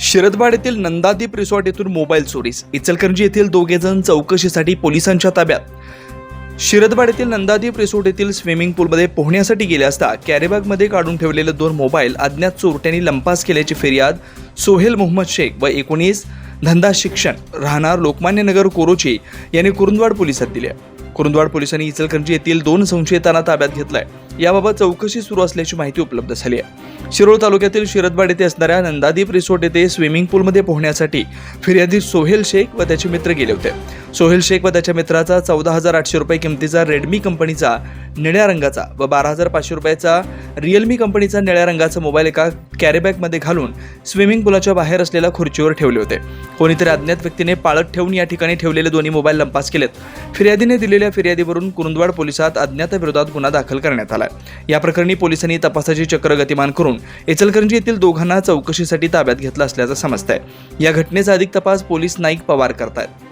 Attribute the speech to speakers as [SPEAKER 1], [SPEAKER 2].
[SPEAKER 1] शरदवाड येथील नंदादीप रिसॉर्ट येथून मोबाईल चोरीस. इचलकरंजी येथील दोघे जण चौकशीसाठी पोलिसांच्या ताब्यात. शिरदवाड येथील नंदादीप रिसॉर्ट येथील स्विमिंग पूलमध्ये पोहण्यासाठी गेले असता कॅरेबॅगमध्ये काढून ठेवलेले दोन मोबाईल अज्ञात चोरट्यांनी लंपास केल्याची फिर्याद सोहेल मोहम्मद शेख व एकोणीस धंदा शिक्षण राहणार लोकमान्य नगर कोरोची यांनी कुरुंदवाड पोलिसात दिली कुरुंदवाड पोलिसांनी इचलकरंजी येथील दोन संशयितांना ताब्यात घेतलाय. याबाबत चौकशी सुरू असल्याची माहिती उपलब्ध झाली आहे. शिरोळ तालुक्यातील शिरदवाड येथे असणाऱ्या नंदादीप रिसोर्ट येथे स्विमिंग पूलमध्ये पोहण्यासाठी फिर्यादी सोहेल शेख व त्याचे मित्र गेले होते. सोहेल शेख व त्याच्या मित्राचा चौदा हजार आठशे रुपये किमतीचा रेडमी कंपनीचा निळ्या रंगाचा व बारा हजार पाचशे रुपयाचा रिअलमी कंपनीचा निळ्या रंगाचा मोबाईल एका कॅरीबॅगमध्ये घालून स्विमिंग पूलाच्या बाहेर असलेल्या खुर्चीवर ठेवले होते. कोणीतरी अज्ञात व्यक्तीने पाळत ठेवून या ठिकाणी ठेवलेले दोन्ही मोबाईल लंपास केलेत. फिर्यादीने दिलेल्या फिर्यादीवरून कुरुंदवाड पोलिसात अज्ञाताविरोधात गुन्हा दाखल करण्यात आला या प्रकरणी पोलिसांनी तपासाची चक्र गतिमान करून इचलकरंजी येथील दोघांना चौकशीसाठी ताब्यात घेतलं असल्याचं समजतंय. या घटनेचा अधिक तपास पोलीस नाईक पवार करतायत.